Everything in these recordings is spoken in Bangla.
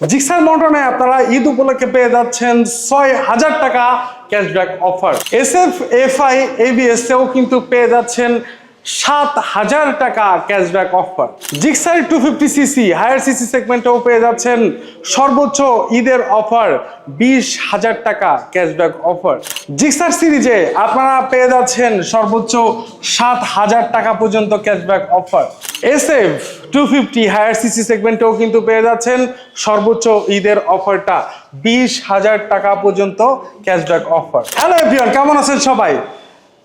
জিক্সার মন্টনে আপনারা ঈদ উপলক্ষে পেয়ে যাচ্ছেন ছয় হাজার টাকা cashback offer S F F I ABS এও কিন্তু পেয়ে যাচ্ছেন সাত হাজার টাকা cashback offer Gixxer two fifty CC higher CC সেগমেন্টেও পেয়ে যাচ্ছেন সর্বোচ্চ ঈদের অফার বিশ হাজার টাকা ক্যাশব্যাক অফার জিক্সার সিরিজে আপনারা পেয়ে যাচ্ছেন সর্বোচ্চ সাত হাজার টাকা পর্যন্ত cashback offer S F two fifty higher CC সেগমেন্টেও কিন্তু পেয়ে যাচ্ছেন সর্বোচ্চ ঈদের অফারটা বিশ হাজার টাকা পর্যন্ত ক্যাশব্যাক অফার হ্যালো এভরিওয়ান কেমন আছেন সবাই?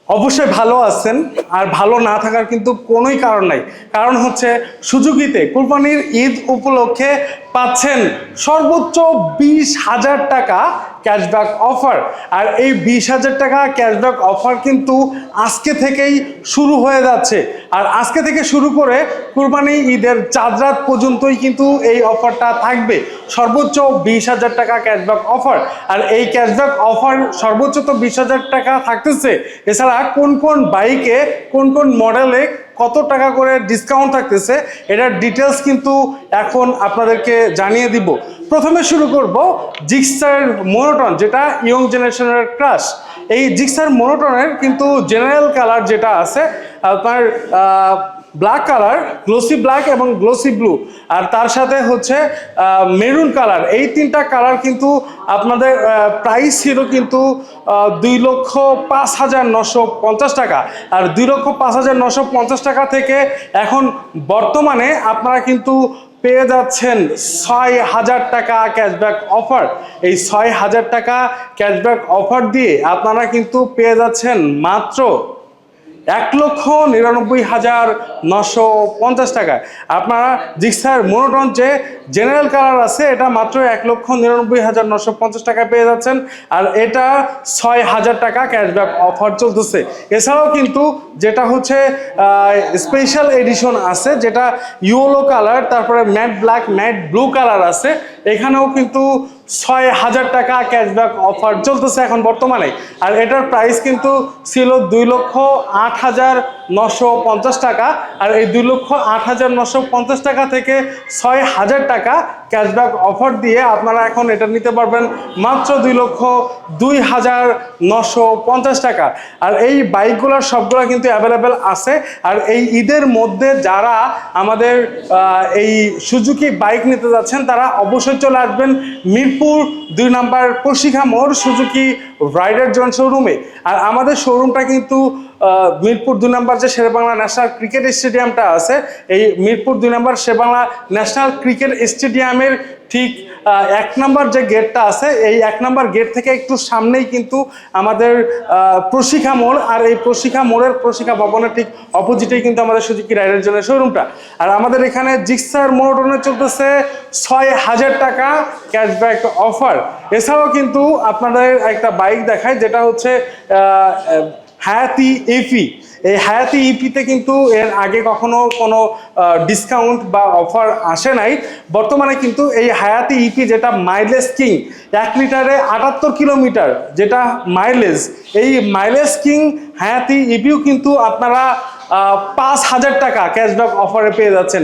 অবশ্যই ভালো আছেন আর ভালো না থাকার কিন্তু কোনোই কারণ নাই। কারণ হচ্ছে সুজুকিতে কোরবানির ঈদ উপলক্ষে পাচ্ছেন সর্বোচ্চ বিশ হাজার টাকা ক্যাশব্যাক অফার। আর এই বিশ হাজার টাকা ক্যাশব্যাক অফার কিন্তু আজকে থেকেই শুরু হয়ে যাচ্ছে। আর আজকে থেকে শুরু করে কুরবানি ঈদের চাঁদ রাত পর্যন্তই কিন্তু এই অফারটা থাকবে। সর্বোচ্চ বিশ হাজার টাকা ক্যাশব্যাক অফার আর এই ক্যাশব্যাক অফার সর্বোচ্চ তো বিশ হাজার টাকা থাকতেছে। এছাড়া কোন কোন বাইকে, কোন কোন মডেলে কত টাকা করে ডিসকাউন্ট থাকতেছে, এটার ডিটেলস কিন্তু এখন আপনাদেরকে জানিয়ে দিব। প্রথমে শুরু করব জিক্সার মোনোটন, যেটা ইয়ং জেনারেশনের ক্রাশ। এই জিক্সার মোনোটনের কিন্তু জেনারেল কালার যেটা আছে, আপনার ব্ল্যাক কালার, গ্লোসি ব্ল্যাক এবং গ্লোসি ব্লু। আর তার সাথে হচ্ছে মেরুন কালার। এই তিনটা কালার কিন্তু আপনাদের প্রাইস ছিল কিন্তু দুই লক্ষ পাঁচ হাজার নশো পঞ্চাশ টাকা। আর দুই লক্ষ পাঁচ হাজার নশো পঞ্চাশ টাকা থেকে এখন বর্তমানে আপনারা কিন্তু পেয়ে যাচ্ছেন ছয় হাজার টাকা ক্যাশব্যাক অফার এই ছয় হাজার টাকা ক্যাশব্যাক অফার দিয়ে আপনারা কিন্তু পেয়ে যাচ্ছেন মাত্র এক লক্ষ নিরানব্বই হাজার নশো পঞ্চাশ টাকা। আপনারা জিক্সার মোনোটন যে জেনারেল কালার আছে, এটা মাত্র এক লক্ষ নিরানব্বই হাজার নশো পঞ্চাশ টাকা পেয়ে যাচ্ছেন। আর এটা ছয় হাজার টাকা ক্যাশব্যাক অফার চলতেছে। এছাড়াও কিন্তু যেটা হচ্ছে স্পেশাল এডিশন আছে, যেটা ইয়েলো কালার, তারপরে matte black matte blue colour আছে। এখানেও কিন্তু ছয় হাজার টাকা ক্যাশব্যাক অফার চলতেছে এখন বর্তমানে। আর এটার প্রাইস কিন্তু ছিল দুই লক্ষ আট হাজার নশো পঞ্চাশ টাকা আর এই দুই লক্ষ আট হাজার নশো পঞ্চাশ টাকা থেকে ছয় হাজার টাকা ক্যাশব্যাক অফার দিয়ে আপনারা এখন এটা নিতে পারবেন মাত্র দুই লক্ষ দুই হাজার নশো পঞ্চাশ টাকা। আর এই বাইকগুলোর সবগুলো কিন্তু অ্যাভেলেবেল আছে। আর এই ঈদের মধ্যে যারা আমাদের এই সুজুকি বাইক নিতে যাচ্ছেন, তারা অবশ্যই চলে আসবেন মিরপুর দুই নাম্বার প্রশিক্ষা মোড় সুজুকি রাইডার জন শোরুমে আর আমাদের শোরুমটা কিন্তু মিরপুর দুই নম্বর যে শেরবাংলা ন্যাশনাল ক্রিকেট স্টেডিয়ামটা আছে, এই মিরপুর দুই নাম্বার শেরবাংলা ন্যাশনাল ক্রিকেট স্টেডিয়ামের ঠিক এক নম্বর যে গেটটা আছে, এই এক নম্বর গেট থেকে একটু সামনেই কিন্তু আমাদের প্রশিক্ষা মোড়, আর এই প্রশিক্ষা মোড়ের প্রশিক্ষা ভবনের ঠিক অপোজিটেই কিন্তু আমাদের সুজুকি রাইডার জন্য শোরুমটা আর আমাদের এখানে জিক্সার মোড়নে চলতেছে ছয় হাজার টাকা ক্যাশব্যাক অফার এছাড়াও কিন্তু আপনাদের একটা বাইক দেখায়, যেটা হচ্ছে হায়াতি ইপি এই হায়াতি ইপিতে কিন্তু এর আগে কখনো কোনো ডিসকাউন্ট বা অফার আসে নাই। বর্তমানে কিন্তু এই হায়াতি ইপি যেটা মাইলেজ কিং এক লিটারে আটাত্তর কিলোমিটার যেটা মাইলেজ এই মাইলেজ কিং হায়াতি ইপিও কিন্তু আপনারা পাঁচ হাজার টাকা ক্যাশব্যাক অফারে পেয়ে যাচ্ছেন।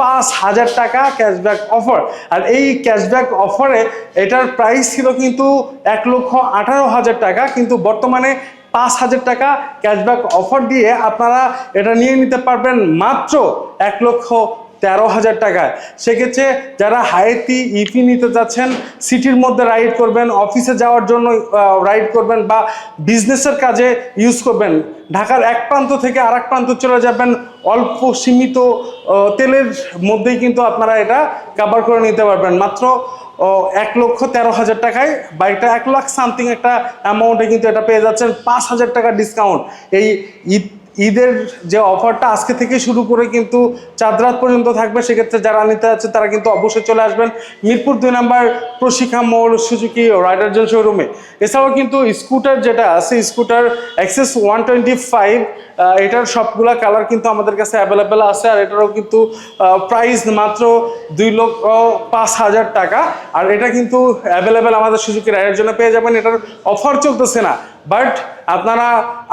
পাঁচ হাজার টাকা ক্যাশব্যাক অফার আর এই ক্যাশব্যাক অফারে এটার প্রাইস ছিল কিন্তু এক লক্ষ আঠারো হাজার টাকা। কিন্তু বর্তমানে পাঁচ হাজার টাকা ক্যাশব্যাক অফার দিয়ে আপনারা এটা নিয়ে নিতে পারবেন মাত্র এক লক্ষ তেরো হাজার টাকায়। সেক্ষেত্রে যারা হাইতি ইপি নিতে যাচ্ছেন, সিটির মধ্যে রাইড করবেন অফিসে যাওয়ার জন্য রাইড করবেন বা বিজনেসের কাজে ইউজ করবেন, ঢাকার এক প্রান্ত থেকে আরেক প্রান্ত চলে যাবেন, অল্প সীমিত তেলের মধ্যেই কিন্তু আপনারা এটা কাভার করে নিতে পারবেন। মাত্র ও, এক লক্ষ তেরো হাজার টাকায় বাইকটা এক লাখ সামথিং একটা অ্যামাউন্টে কিন্তু এটা পেয়ে যাচ্ছেন পাঁচ হাজার টাকা ডিসকাউন্ট এই ঈদ ঈদের যে অফারটা আজকে থেকে শুরু করে কিন্তু চাঁদ রাত পর্যন্ত থাকবে, সেক্ষেত্রে যারা নিতে যাচ্ছে তারা কিন্তু অবশ্যই চলে আসবেন মিরপুর দুই নাম্বার প্রশিক্ষা মোড় সুজুকি রাইডার জোন শোরুমে। এছাড়াও কিন্তু স্কুটার যেটা আছে, scooter Access one twenty five এটার সবগুলা কালার কিন্তু আমাদের কাছে অ্যাভেলেবেল আছে আর এটারও কিন্তু প্রাইস মাত্র দুই লক্ষ পাঁচ হাজার টাকা। আর এটা কিন্তু অ্যাভেলেবেল আমাদের সুজুকি রাইডার জন্য পেয়ে যাবেন, এটার অফার চলতেছে না। বাট আপনারা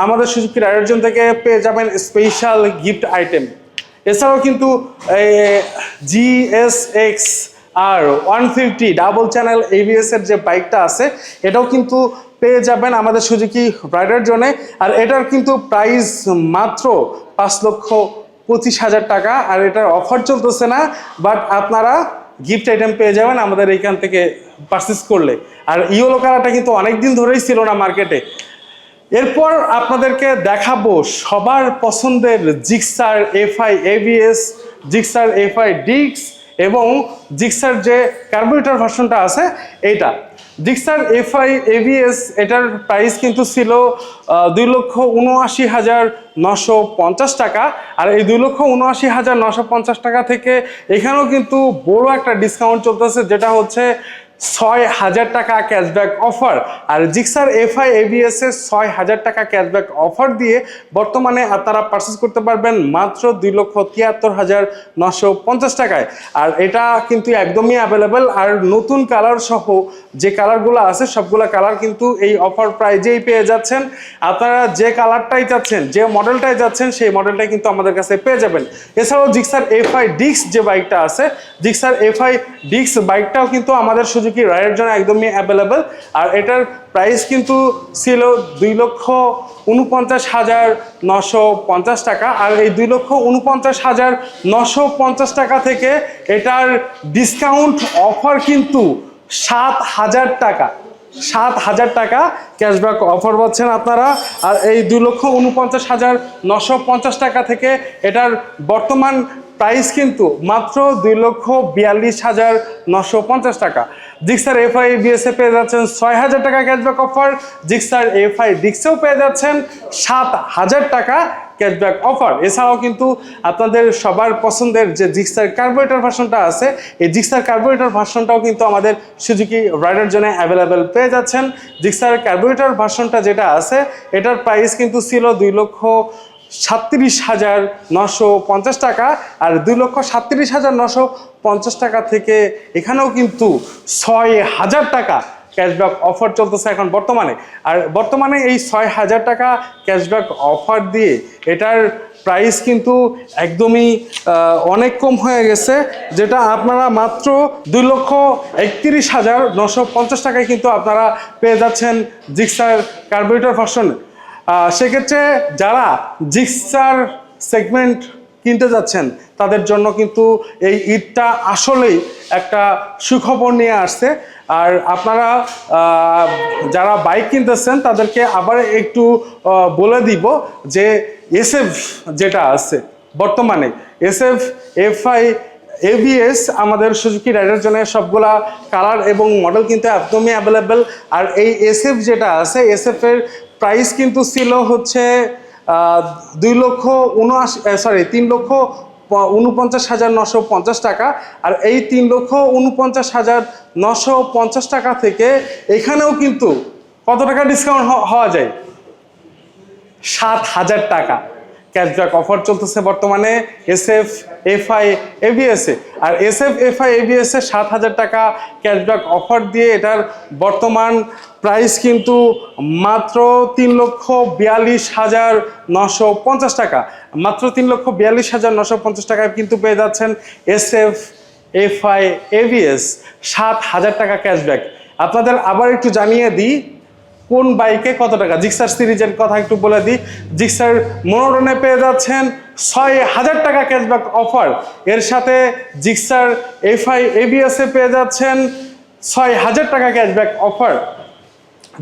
আমাদের রাইডার জন্য থেকে পেয়ে যাবেন স্পেশাল গিফট আইটেম এছাড়াও কিন্তু GS X R one fifty double channel ABS এর যে বাইকটা আছে, এটাও কিন্তু পেয়ে যাবেন আমাদের সুজুকি রাইডার জন্য আর এটার কিন্তু প্রাইস মাত্র পাঁচ লক্ষ পঁচিশ হাজার টাকা, আর এটার অফার চলতেছে না বাট আপনারা গিফট আইটেম পেয়ে যাবেন আমাদের এইখান থেকে পারচেস করলে। আর ইয়েলো কালারটা কিন্তু অনেক দিন ধরেই ছিল না মার্কেটে এরপর আপনাদেরকে দেখাবো সবার পছন্দের Gixxer FI ABS Gixxer FI ডিক্স এবং জিক্সার যে কার্বোরেটর ভার্সনটা আছে, এইটা। জিক্সার এফআই এবিএস এটার প্রাইস কিন্তু ছিল দুই লক্ষ উনআশি হাজার নশো পঞ্চাশ টাকা। আর এই দুই লক্ষ উনআশি হাজার নশো পঞ্চাশ টাকা থেকে এখানেও কিন্তু বড় একটা ডিসকাউন্ট চলতেছে, যেটা হচ্ছে ছয় হাজার টাকা ক্যাশব্যাক অফার আর জিক্সার এফআই এবিএস এর ছয় হাজার টাকা ক্যাশব্যাক অফার দিয়ে বর্তমানে তারা পারচেস করতে পারবেন মাত্র দুই লক্ষ তিয়াত্তর হাজার নশো পঞ্চাশ টাকায়। আর এটা কিন্তু একদমই অ্যাভেলেবেল আর নতুন কালার সহ যে কালারগুলো আছে, সবগুলো কালার কিন্তু এই অফার প্রাইজেই পেয়ে যাচ্ছেন। আপনারা যে কালারটাই চাচ্ছেন, যে মডেলটাই যাচ্ছেন সেই মডেলটাই কিন্তু আমাদের কাছে পেয়ে যাবেন। এছাড়াও জিক্সার এফআই ডিক্স যে বাইকটা আছে, জিক্সার এফআই ডিক্স বাইকটাও কিন্তু আমাদের সুজুকি রায়ের জন্য একদমই অ্যাভেলেবেল আর এটার প্রাইস কিন্তু ছিল দুই লক্ষ উনপঞ্চাশ হাজার নশো পঞ্চাশ টাকা। আর এই দুই লক্ষ উনপঞ্চাশ হাজার নশো পঞ্চাশ টাকা থেকে এটার ডিসকাউন্ট অফার কিন্তু সাত হাজার টাকা। সাত হাজার টাকা ক্যাশব্যাক অফার পাচ্ছেন আপনারা। আর এই দুই লক্ষ উনপঞ্চাশ হাজার নশো পঞ্চাশ টাকা থেকে এটার বর্তমান প্রাইস কিন্তু মাত্র দুই লক্ষ বিয়াল্লিশ হাজার নশো পঞ্চাশ টাকা। জিক্সার এফআই বিএসএ পেয়ে যাচ্ছেন ছয় হাজার টাকা ক্যাশব্যাক অফার জিক্সার এফআই ডিক্সেও পেয়ে যাচ্ছেন সাত হাজার টাকা ক্যাশব্যাক অফার এছাড়াও কিন্তু আপনাদের সবার পছন্দের যে জিক্সার কার্বোরেটর ভার্সনটা আছে, এই জিক্সার কার্বোরেটর ভার্সনটাও কিন্তু আমাদের সুজুকি রাইডার জন্য অ্যাভেলেবেল পেয়ে যাচ্ছেন। জিক্সার কার্বোরেটর ভার্সনটা যেটা আছে, এটার প্রাইস কিন্তু ছিল দুই লক্ষ সাতত্রিশ হাজার নশো পঞ্চাশ টাকা আর দুই লক্ষ সাতত্রিশ হাজার নশো পঞ্চাশ টাকা থেকে এখানেও কিন্তু ছয় হাজার টাকা ক্যাশব্যাক অফার চলতেছে এখন বর্তমানে। আর বর্তমানে এই ছয় হাজার টাকা ক্যাশব্যাক অফার দিয়ে এটার প্রাইস কিন্তু একদমই অনেক কম হয়ে গেছে, যেটা আপনারা মাত্র দুই লক্ষ একত্রিশ হাজার নশো পঞ্চাশ টাকায় কিন্তু আপনারা পেয়ে যাচ্ছেন জিক্সার কার্বোরেটর ভার্সন সেক্ষেত্রে যারা জিক্সার সেগমেন্ট কিনতে যাচ্ছেন, তাদের জন্য কিন্তু এই ঈদটা আসলেই একটা সুখবর নিয়ে আসছে। আর আপনারা যারা বাইক কিনতেছেন, তাদেরকে আবার একটু বলে দিব যে এসএফ যেটা আছে বর্তমানে, এসএফ, এফআই এভিএস আমাদের সুজুকি রাইডার জন্য সবগুলা কালার এবং মডেল কিন্তু একদমই অ্যাভেলেবেল আর এই এসএফ যেটা আছে, এসএফ এর প্রাইস কিন্তু ছিল হচ্ছে দুই লক্ষ উনআশি সরি তিন লক্ষ উনপঞ্চাশ হাজার নশো পঞ্চাশ টাকা। আর এই তিন লক্ষ উনপঞ্চাশ হাজার নশো পঞ্চাশ টাকা থেকে এখানেও কিন্তু কত টাকা ডিসকাউন্ট হওয়া যায়? সাত হাজার টাকা। ক্যাশব্যাক অফার চলতেছে বর্তমানে এস এফ এফআই এবিএসে আর এস এফ এফআই এবিএসে সাত হাজার টাকা ক্যাশব্যাক অফার দিয়ে এটার বর্তমান প্রাইস কিন্তু মাত্র তিন লক্ষ বিয়াল্লিশ হাজার নশো পঞ্চাশ টাকা। মাত্র তিন লক্ষ বিয়াল্লিশ হাজার নশো পঞ্চাশ টাকায় কিন্তু পেয়ে যাচ্ছেন এস এফ এফআই এভিএস সাত হাজার টাকা ক্যাশব্যাক আপনাদের আবার একটু জানিয়ে দিই কোন বাইকে কত টাকা? জিক্সার সিরিজের কথা একটু বলে দিই। জিক্সার মনোরণে পেয়ে যাচ্ছেন ছয় হাজার টাকা ক্যাশব্যাক অফার এর সাথে জিক্সার এফআই এবিএস এ পেয়ে যাচ্ছেন ছয় হাজার টাকা ক্যাশব্যাক অফার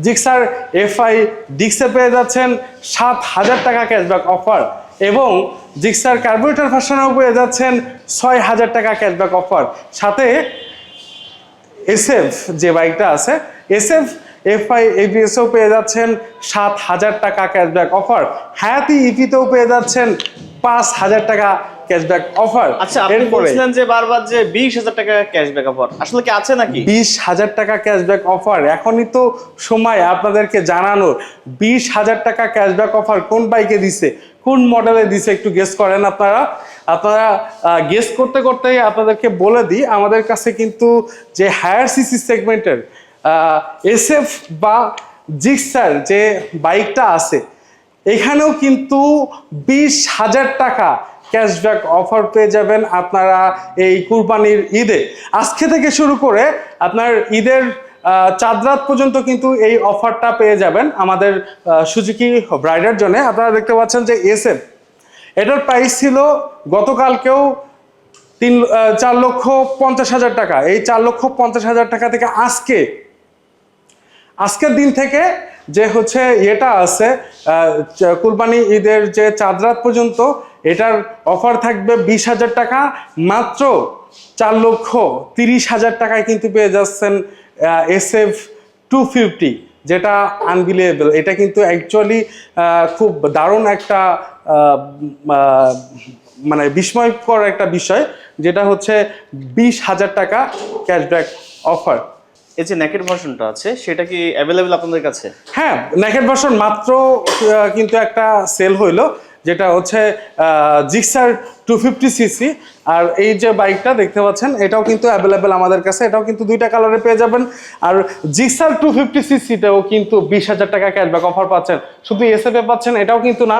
জিক্সার এফআই ডিক্সে পেয়ে যাচ্ছেন সাত হাজার টাকা ক্যাশব্যাক অফার এবং জিক্সার কার্বোরেটর ভার্সনেও পেয়ে যাচ্ছেন ছয় হাজার টাকা ক্যাশব্যাক অফার সাথে এসএফ যে বাইকটা আছে, এসএফ এফআই এবিএসও পেয়ে যাচ্ছেন সাত হাজার টাকা ক্যাশব্যাক অফার হায়াতি ইপিতেও পেয়ে যাচ্ছেন পাঁচ হাজার টাকা ক্যাশব্যাক অফার আচ্ছা আপনি বলছিলেন যে বারবার যে বিশ হাজার টাকা ক্যাশব্যাক অফার আসলে কি আছে নাকি? বিশ হাজার টাকা ক্যাশব্যাক অফার এখনই তো সময় আপনাদেরকে জানানোর। বিশ হাজার টাকা ক্যাশব্যাক অফার কোন বাইকে দিছে? কোন মডেলে দিছে? একটু গেস করেন আপনারা। আপনারা গেস করতে করতেই আপনাদেরকে বলে দিই আমাদের কাছে কিন্তু যে হায়ার সিসি সেগমেন্টের এসএফ বা জিক্সার যে বাইকটা আছে এখানেও কিন্তু বিশ হাজার টাকা ক্যাশব্যাক অফার পেয়ে যাবেন আপনারা এই কুরবানির ঈদে। আজকে থেকে শুরু করে আপনার ঈদের আহ, চাঁদ রাত পর্যন্ত কিন্তু এই অফারটা পেয়ে যাবেন আমাদের সুজুকি ব্রাইডের জন্য। আপনারা দেখতে পাচ্ছেন যে এসএফ এটার প্রাইস ছিল গতকালকেও তিন চার লক্ষ পঞ্চাশ হাজার টাকা। এই চার লক্ষ পঞ্চাশ হাজার টাকা থেকে আজকে আজকের দিন থেকে যে হচ্ছে এটা আছে কুরবানি ঈদের যে চাঁদ রাত পর্যন্ত, এটার অফার থাকবে বিশ হাজার টাকা, মাত্র চার লক্ষ তিরিশ হাজার টাকায় কিন্তু পেয়ে যাচ্ছেন এস এফ টু ফিফটি যেটা আনবিলিয়েবল এটা কিন্তু অ্যাকচুয়ালি খুব দারুণ একটা মানে বিস্ময়কর একটা বিষয়, যেটা হচ্ছে বিশ হাজার টাকা ক্যাশব্যাক অফার এই যে নেকেট ভার্সনটা আছে, সেটা কি অ্যাভেলেবেল আপনাদের কাছে? হ্যাঁ নেকেট ভার্সন মাত্র কিন্তু একটা সেল হইল, যেটা হচ্ছে জিক্সার টু ফিফটি সিসি আর এই যে বাইকটা দেখতে পাচ্ছেন, এটাও কিন্তু অ্যাভেলেবেল আমাদের কাছে, এটাও কিন্তু দুইটা কালারে পেয়ে যাবেন। আর জিক্সার টু ফিফটি সিসিটাও কিন্তু বিশ হাজার টাকা ক্যাশব্যাক অফার পাচ্ছেন। শুধু এসএফে পাচ্ছেন, এটাও কিন্তু না।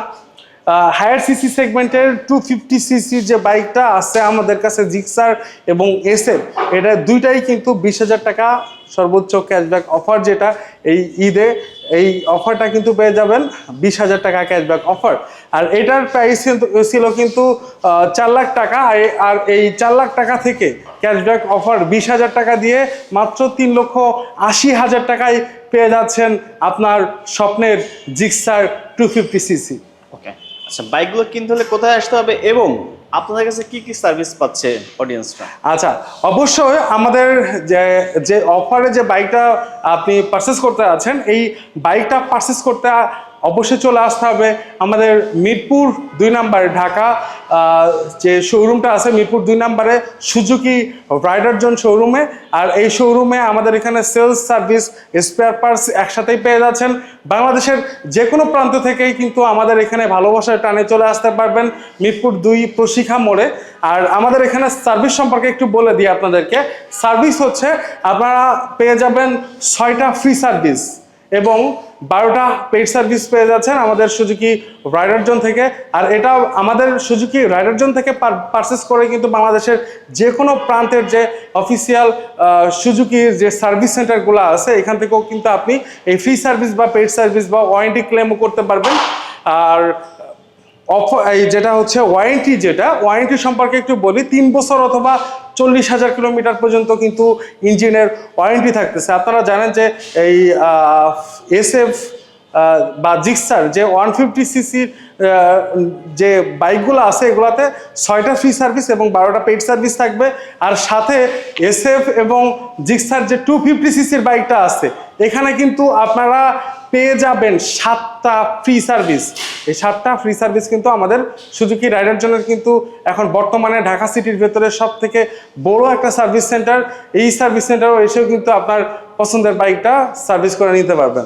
হায়ার সিসি সেগমেন্টের টু ফিফটি সিসি যে বাইকটা আছে আমাদের কাছে জিক্সার এবং এসএফ এটা দুইটাই কিন্তু বিশ হাজার টাকা সর্বোচ্চ ক্যাশব্যাক অফার যেটা, এই ঈদে এই অফারটা কিন্তু পেয়ে যাবেন বিশ হাজার টাকা ক্যাশব্যাক অফার আর এটার প্রাইস ছিল কিন্তু চার লাখ টাকা। আর- এই চার লাখ টাকা থেকে ক্যাশব্যাক অফার বিশ হাজার টাকা দিয়ে মাত্র তিন লক্ষ আশি হাজার টাকায় পেয়ে যাচ্ছেন আপনার স্বপ্নের Gixxer two fifty CC okay আচ্ছা বাইকগুলো কিনতে হলে কোথায় আসতে হবে এবং আপনাদের কাছে কি কি সার্ভিস পাচ্ছে অডিয়েন্সরা আচ্ছা অবশ্যই আমাদের যে যে অফারে যে বাইকটা আপনি পারচেস করতে আছেন, এই বাইকটা পারচেস করতে অবশ্যই চলে আসতে হবে। আমাদের মিরপুর দুই নাম্বারে ঢাকা যে শোরুমটা আছে মিরপুর দুই নাম্বারে সুজুকি রাইডার জোন শোরুমে আর এই শোরুমে আমাদের এখানে সেলস সার্ভিস স্পেয়ার পার্টস একসাথেই পেয়ে যাচ্ছেন। বাংলাদেশের যে কোনো প্রান্ত থেকেই কিন্তু আমাদের এখানে ভালোবাসার টানে চলে আসতে পারবেন মিরপুর দুই প্রশিক্ষা মোড়ে। আর আমাদের এখানে সার্ভিস সম্পর্কে একটু বলে দিই আপনাদেরকে। সার্ভিস হচ্ছে আপনারা পেয়ে যাবেন ছয়টা ফ্রি সার্ভিস এবং বারোটা পেড সার্ভিস পেয়ে যাচ্ছেন আমাদের সুজুকি রাইডার জোন থেকে। আর এটা আমাদের সুজুকি রাইডার জোন থেকে পারচেস করে কিন্তু বাংলাদেশের যে কোনো প্রান্তের যে অফিসিয়াল সুজুকির যে সার্ভিস সেন্টারগুলো আছে, এখান থেকেও কিন্তু আপনি এই ফ্রি সার্ভিস বা পেড সার্ভিস বা ওয়ারেন্টি ক্লেমও করতে পারবেন। আর অফ, এই যেটা হচ্ছে ওয়ারেন্টি যেটা ওয়ারেন্টি সম্পর্কে একটু বলি, তিন বছর অথবা চল্লিশ হাজার কিলোমিটার পর্যন্ত কিন্তু ইঞ্জিনের ওয়ারেন্টি থাকতেছে। আপনারা জানেন যে এই এসএফ বা জিক্সার যে ওয়ান ফিফটি সিসির যে বাইকগুলো আছে এগুলাতে ছয়টা ফ্রি সার্ভিস এবং বারোটা পেইড সার্ভিস থাকবে। আর সাথে এসএফ এবং জিক্সার যে টু ফিফটি সিসির বাইকটা আছে, এখানে কিন্তু আপনারা পেয়ে যাবেন সাতটা ফ্রি সার্ভিস এই সাতটা ফ্রি সার্ভিস কিন্তু আমাদের সুজুকি রাইডার জন্য কিন্তু এখন বর্তমানে ঢাকা সিটির ভেতরে সব থেকে বড় একটা সার্ভিস সেন্টার এই সার্ভিস সেন্টারও এসেও কিন্তু আপনার পছন্দের বাইকটা সার্ভিস করে নিতে পারবেন।